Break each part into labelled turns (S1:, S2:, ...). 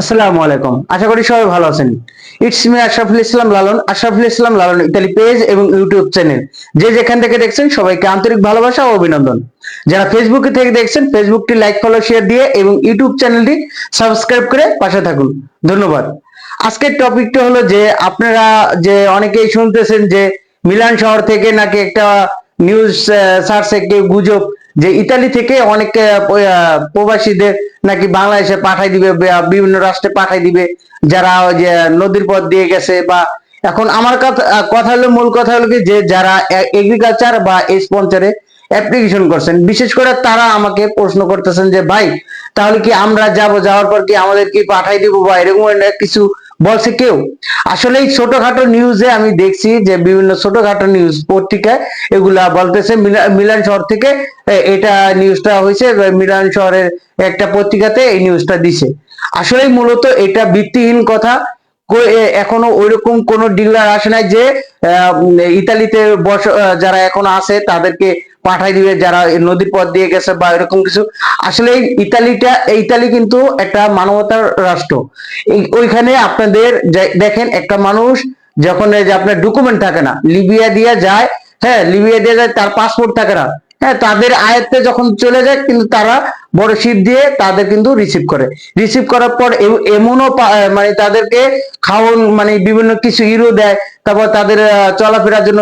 S1: আসসালামু আলাইকুম। আশা করি সবাই ভালো আছেন। It's me Ashraful Islam Lalon, Ashraful Islam Lalon Italy page এবং ইউটিউব চ্যানেল যে যেখান থেকে দেখছেন সবাইকে আন্তরিক ভালোবাসা ও অভিনন্দন। যারা ফেসবুকে থেকে দেখছেন ফেসবুকটি লাইক ফলো শেয়ার দিয়ে এবং ইউটিউব চ্যানেলটি সাবস্ক্রাইব করে পাশে থাকুন। ধন্যবাদ। আজকের টপিকটা হলো যে আপনারা যে অনেকেই শুনতেছেন যে মিলান শহর থেকে নাকি একটা নিউজ সার্চে কেউ গুজব। যে ইতালি থেকে অনেক প্রবাসীদের নাকি বাংলাদেশে পাঠাই দিবে বিভিন্ন রাষ্ট্রে পাঠাই দিবে, যারা যে নদীর পথ দিয়ে গেছে বা, এখন আমার কথা কথা হলো, মূল কথা হলো কি যে যারা এগ্রিকালচার বা স্পন্সরে অ্যাপ্লিকেশন করছেন, বিশেষ করে তারা আমাকে প্রশ্ন করতেছেন যে, ভাই, তাহলে কি আমরা যাব, যাওয়ার পর কি আমাদের কি পাঠাই দিব বা এরকম কিছু বলছে কেউ। আসলে এই ছোটখাটো নিউজে আমি দেখছি যে বিভিন্ন ছোটখাটো নিউজ পত্রিকায় এগুলা বলতেছে, মিলা- মিলান শহর থেকে এটা নিউজটা হয়েছে মিলান শহরের একটা পত্রিকাতে এই নিউজটা দিছে। আসলে মূলত এটা ভিত্তিহীন কথা। এখনও ওইরকম কোন ডিলার আসে নাই যে ইতালিতে বস যারা এখন আছে তাদেরকে পাঠাই দিবে, যারা নদীর পথ দিয়ে গেছে বা এরকম কিছু। আসলে ইতালিটা ইতালি কিন্তু একটা মানবতার রাষ্ট্র। ওইখানে আপনাদের দেখেন একটা মানুষ যখন এই যে আপনার ডকুমেন্ট থাকে না, লিবিয়া দিয়ে যায় হ্যাঁ লিবিয়া দিয়ে যায়, তার পাসপোর্ট থাকে না। হ্যাঁ তাদের আয়ত্তে যখন চলে যায়, কিন্তু তারা বড় শিপ দিয়ে তাদের কিন্তু রিসিভ করে। রিসিভ করার পর এমনও মানে তাদেরকে খাওয়ান মানে বিভিন্ন কিছু ইউরো দেয়, তারপর তাদের চলাফেরার জন্য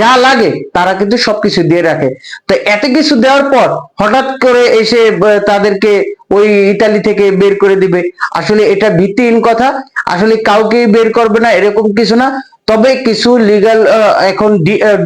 S1: যা লাগে তারা কিন্তু সবকিছু দিয়ে রাখে। তো এত কিছু দেওয়ার পর হঠাৎ করে এসে তাদেরকে ওই ইতালি থেকে বের করে দিবে। আসলে এটা ভিত্তিহীন কথা। আসলে কাউকে বের করবে না, এরকম কিছু না। তবে কিছু লিগাল এখন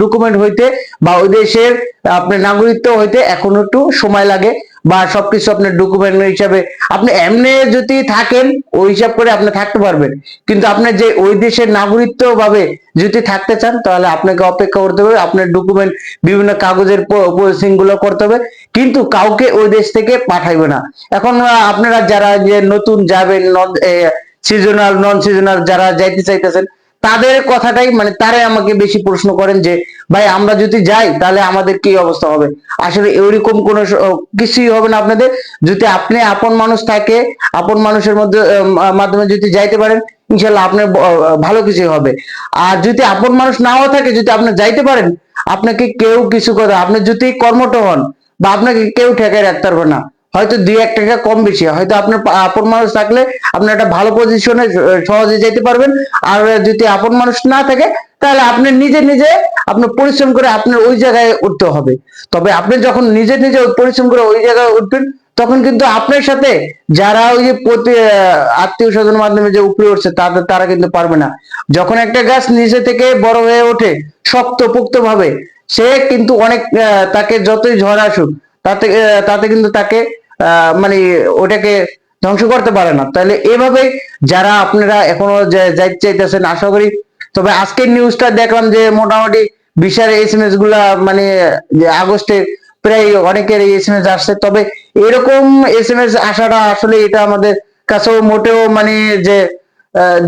S1: ডকুমেন্ট হইতে বা ওই দেশের, আপনার নাগরিকত্ব হইতে এখন একটু সময় লাগে। বা সবকিছু আপনার ডকুমেন্ট হিসাবে, আপনি এমনি যদি থাকেন, ওই হিসাব করে আপনি থাকতে পারবেন। কিন্তু আপনার যে ওই দেশের নাগরিকত্ব ভাবে যদি থাকতে চান, তাহলে আপনাকে অপেক্ষা করতে হবে, আপনার ডকুমেন্ট বিভিন্ন কাগজের প্রসেসিংগুলো করতে হবে। কিন্তু কাউকে ওই দেশ থেকে পাঠাইবে না। এখন আপনারা যারা যে নতুন যাবেন সিজনাল নন সিজনাল যারা যাইতে চাইতেছেন তাদের কথাটাই মানে তারাই আমাকে বেশি প্রশ্ন করেন যে, ভাই, আমরা যদি যাই, তাহলে আমাদের কি অবস্থা হবে? আসলে এরকম কোনো কিছুই হবে না আপনাদের। যদি আপনি আপন মানুষ থাকে, আপন মানুষের মধ্যে মাধ্যমে যদি যাইতে পারেন, ইনশাল্লাহ আপনার ভালো কিছু হবে। আর যদি আপন মানুষ নাও থাকে, যদি আপনি যাইতে পারেন, আপনাকে কেউ কিছু কথা, আপনি যদি কর্মঠ হন, বা আপনাকে কেউ ঠেকায় রাখতে পারবে না। হয়তো দুই এক টাকা কম বেশি, হয়তো আপনার আপন মানুষ থাকলে আপনি একটা ভালো পজিশনে সহজে যেতে পারবেন। আর যদি আপন মানুষ না থাকে, তাহলে আপনি নিজে নিজে আপনার পরিশ্রম করে আপনার ওই জায়গায় উঠতে হবে। তবে আপনি যখন নিজে নিজে পরিশ্রম করে ওই জায়গায় উঠবেন, তখন কিন্তু আপনার সাথে যারা ওই যে প্রতি আত্মীয় স্বজনের মাধ্যমে যে উপরে উঠছে তাদের তারা কিন্তু পারবে না। যখন একটা গাছ নিচে থেকে বড় হয়ে ওঠে শক্ত পোক্ত ভাবে সে কিন্তু অনেক তাকে যতই ঝড় আসুক তাতে তাতে কিন্তু তাকে মানে ওটাকে ধ্বংস করতে পারে না। তাহলে এভাবে যারা আপনারা এখনও যাইতে চাইতেছেন, আশা করি, তবে আজকের নিউজটা দেখলাম যে মোটামুটি বিশাল এস এম এসগুলা মানে আগস্টে প্রায় অনেকের এস এম এস আসছে। তবে এরকম এস এম এস আসাটা আসলে এটা আমাদের কাছেও মোটেও মানে যে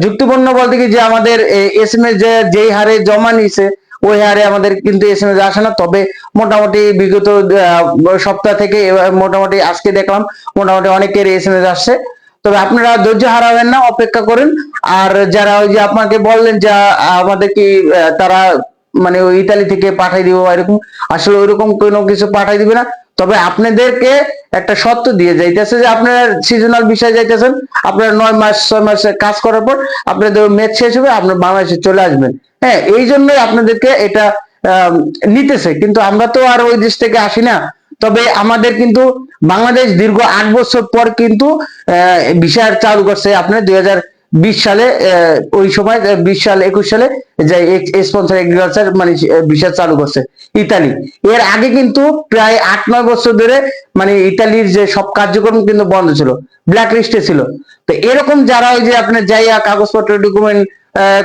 S1: যুক্তিপূর্ণ বলতে কি যে আমাদের এস এম এস যে, যেই হারে জমা নিছে ওই হারে আমাদের কিন্তু এস এম এস আসে না। তবে মোটামুটি বিগত সপ্তাহ থেকে মোটামুটি আজকে দেখলাম, মোটামুটি অনেকের এস এম এস আসছে। তবে আপনারা ধৈর্য হারাবেন না, অপেক্ষা করেন। আর যারা ওই যে আপনাকে বললেন যে আমাদের কি তারা মানে ওই ইতালি থেকে পাঠাই দিব এরকম, আসলে ওইরকম কোনো কিছু পাঠাই দিবে না। তবে আপনাদেরকে একটা সত্য দিয়ে যাইতেছে যে আপনারা সিজনাল বিষয় যাইতেছেন আপনারা নয় মাস ছয় মাস কাজ করার পর আপনাদের ম্যাচ শেষ হবে আপনার বাংলাদেশে চলে আসবেন। হ্যাঁ এই জন্যই আপনাদেরকে এটা আহ, নিতেছে। কিন্তু আমরা তো আর ওই দেশ থেকে আসি না। তবে আমাদের কিন্তু বাংলাদেশ দীর্ঘ আট বছর পর কিন্তু ভিসা চালু করছে। আপনার দুই হাজার বিশ সালে ওই সময় বিশ সাল, একুশ সালে স্পন্সর এগ্রিকালচার মানে ভিসা চালু করছে ইতালি। এর আগে কিন্তু প্রায় আট, নয় বছর ধরে মানে ইতালির যে সব কার্যক্রম কিন্তু বন্ধ ছিল ব্ল্যাক লিস্টে ছিল। তো এরকম যারা ওই যে আপনার যাইয়া কাগজপত্র ডকুমেন্ট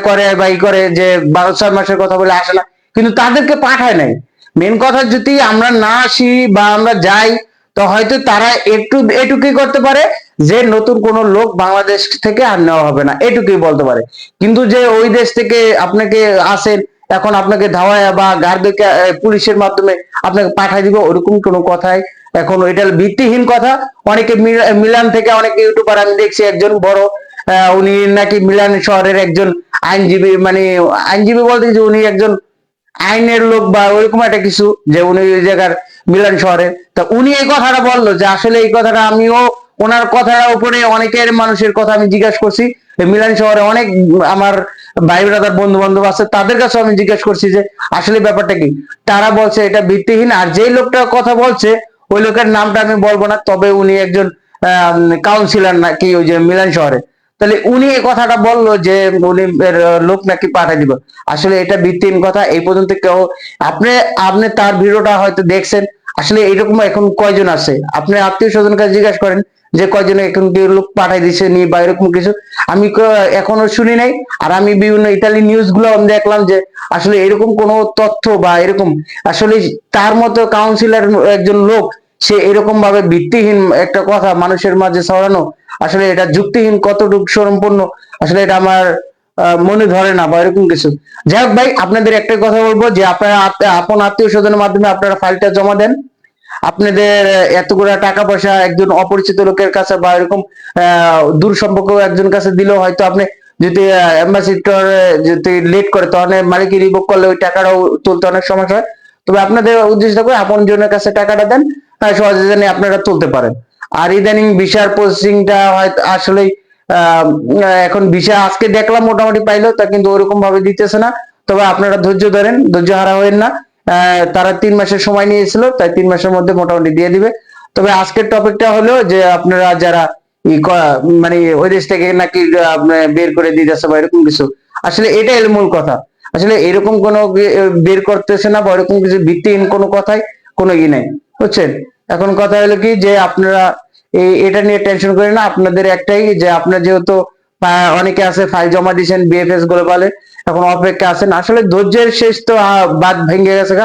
S1: করে বা ই করে যে বারো ছয় মাসের কথা বলে আসে না, কিন্তু তাদেরকে পাঠায় নাই। মেন কথা যদি আমরা না আসি বা আমরা যাই, তো হয়তো তারা একটু এটুকুই করতে পারে? যে নতুন কোন লোক বাংলাদেশ থেকে আর নেওয়া হবে না, এটুকুই বলতে পারে। কিন্তু যে ওই দেশ থেকে আপনাকে আসেন, এখন আপনাকে ধাওয়ায় বা গার্ডকে পুলিশের মাধ্যমে আপনাকে পাঠাই দিব, ওরকম কোনো কথাই এখন। এটা ভিত্তিহীন কথা। অনেকে মিল- মিলান থেকে অনেক ইউটিউবার আমি দেখছি, একজন বড় উনি নাকি মিলান শহরের একজন আইনজীবী মানে আইনজীবী বলতে যে উনি একজন আইনের লোক বা ওইরকম একটা কিছু, যে উনি ওই জায়গার মিলান শহরে তা উনি এই কথাটা বলল যে, আসলে এই কথাটা আমিও ওনার কথার উপরে অনেকের মানুষের কথা আমি জিজ্ঞাসা করছি। মিলান শহরে অনেক আমার ভাই ব্রাদার বন্ধু বান্ধব আছে, তাদের কাছে আমি জিজ্ঞাসা করছি যে, আসলে ব্যাপারটা কি? তারা বলছে এটা ভিত্তিহীন, আর যেই লোকটা কথা বলছে, ওই লোকের নামটা আমি বলব না, তবে উনি একজন কাউন্সিলর নাকি ওই যে মিলান শহরে। তাহলে উনি এই কথাটা বলল যে, উনি লোক নাকি পাঠিয়ে দিব আসলে এটা ভিত্তিহীন কথা, এই পর্যন্ত কেউ, আপনি আপনি তার ভিডিওটা হয়তো দেখছেন। আসলে এরকম এখন কয়জন আছে? আপনি আত্মীয় স্বজন কাছে জিজ্ঞাসা করেন যে কয়জন এখন লোক পাঠাই দিছে নি বা এরকম কিছু, আমি এখনও শুনি নাই। আর আমি বিভিন্ন ইতালি নিউজগুলো আমি দেখলাম যে আসলে এরকম কোনো তথ্য বা এরকম, আসলে তার মতো কাউন্সিলর একজন লোক, সে এরকম ভাবে ভিত্তিহীন একটা কথা মানুষের মাঝে ছড়ানো, আসলে এটা যুক্তিহীন কতটুকু সম্পূর্ণ আসলে এটা আমার মনে ধরে না বা এরকম কিছু। যাই হোক ভাই, আপনাদের একটা কথা বলব যে আপনারা আপন আত্মীয় স্বজনের মাধ্যমে আপনারা ফাইলটা জমা দেন। আপনাদের এতগুলো টাকা পয়সা একজন অপরিচিত লোকের কাছে বা এরকম দূর সম্পর্ক একজন কাছে দিলেও হয়তো আপনি যদি অ্যাম্বাসিডর যদি লেট করে তখন মালিকি রিভোক করলে ওই টাকাটাও তুলতে অনেক সমস্যা হয়। তবে আপনাদের উদ্দেশ্য থাকবে আপন জনের কাছে টাকাটা দেন সহজে জানি আপনারা তুলতে পারেন। আর ইদানিং ভিসার প্রসেসিংটা হয়তো আসলেই এখন ভিসা আজকে দেখলাম মোটামুটি পাইলো, তা কিন্তু ওরকম ভাবে দিতেছে না। তবে আপনারা ধৈর্য ধরেন, ধৈর্য হারা হবেন না। তারা তিন মাসের সময় নিয়েছিল, তাই তিন মাসের মধ্যে মোটামুটি দিয়ে দিবে। তবে আজকের টপিকটা হলো যে, আপনারা যারা মানে ওই দেশ থেকে নাকি বের করে দিতেছে বা এরকম কিছু, আসলে এটাই হলো মূল কথা। আসলে এরকম কোনো বের করতেছে না বা এরকম কিছু ভিত্তিহীন কোনো কথাই, কোনো ই নাই, বুঝছেন? এখন কথা হলো কি যে, আপনারা এটা নিয়ে টেনশন করেন না, আপনাদের একটাই যে, আপনার যেহেতু অনেকে আছে ফাইল জমা দিয়েছেন বিএফএস গ্লোবালে এখন অপেক্ষা আছেন। আসলে ধৈর্যের শেষ তো বাদ ভেঙে গেছে।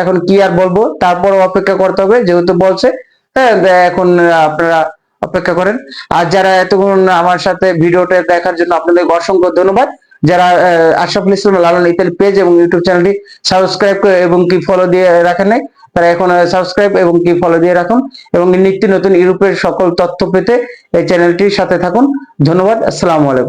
S1: এখন কি আর বলব তারপর অপেক্ষা করতে হবে, যেহেতু বলছে হ্যাঁ এখন আপনারা অপেক্ষা করেন। আর যারা এতক্ষণ আমার সাথে ভিডিওটা দেখার জন্য আপনাদের অসংখ্য ধন্যবাদ। যারা আশরাফুল ইসলাম লালন ইতালি পেজ এবং ইউটিউব চ্যানেলটি সাবস্ক্রাইব করে এবং কি ফলো দিয়ে রাখেন নাই তারা এখন সাবস্ক্রাইব এবং কি ফলো দিয়ে রাখুন এবং নিত্য নতুন ইউরোপের সকল তথ্য পেতে এই চ্যানেলটির সাথে থাকুন। ধন্যবাদ, আসসালামু আলাইকুম।